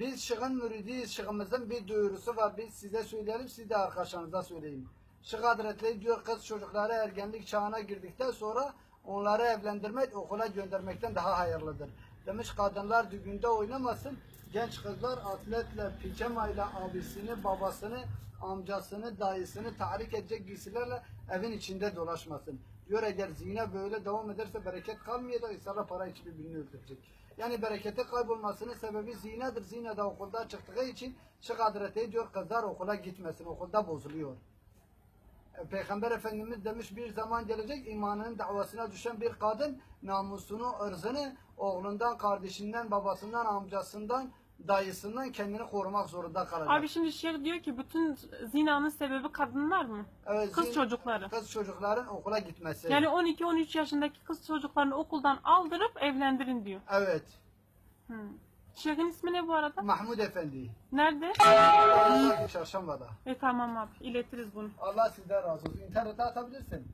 Biz Şık'ın müridiyiz. Şık'ımızın bir duyurusu var. Biz size söyleyelim, siz de arkadaşlarınıza söyleyin. Şık Hazretleri diyor kız çocukları ergenlik çağına girdikten sonra onları evlendirmek, okula göndermekten daha hayırlıdır. Demiş kadınlar düğünde oynamasın. Genç kızlar atletle, pijamayla abisini, babasını, amcasını, dayısını tahrik edecek giysilerle evin içinde dolaşmasın. Diyor eğer zina böyle devam ederse bereket kalmayacak, insanlar para için birbirini öldürecek. Yani bereketi kaybolmasının sebebi zinadır. Zina da okulda çıktığı için Şık Hazretleri diyor kızlar okula gitmesin, okulda bozuluyor. E, Peygamber Efendimiz demiş bir zaman gelecek imanının davasına düşen bir kadın namusunu, ırzını oğlundan, kardeşinden, babasından, amcasından, dayısından kendini korumak zorunda kalacak. Abi şimdi şeyh diyor ki bütün zinanın sebebi kadınlar mı? Evet, Kız zin- çocukları. Kız çocukların okula gitmesi. Yani 12-13 yaşındaki kız çocuklarını okuldan aldırıp evlendirin diyor. Evet. Hı. Şeyhin ismi ne bu arada? Mahmud Efendi. Nerede? Çarşamba'da. E tamam abi iletiriz bunu. Allah sizden razı olsun. İnternete atabilirsin.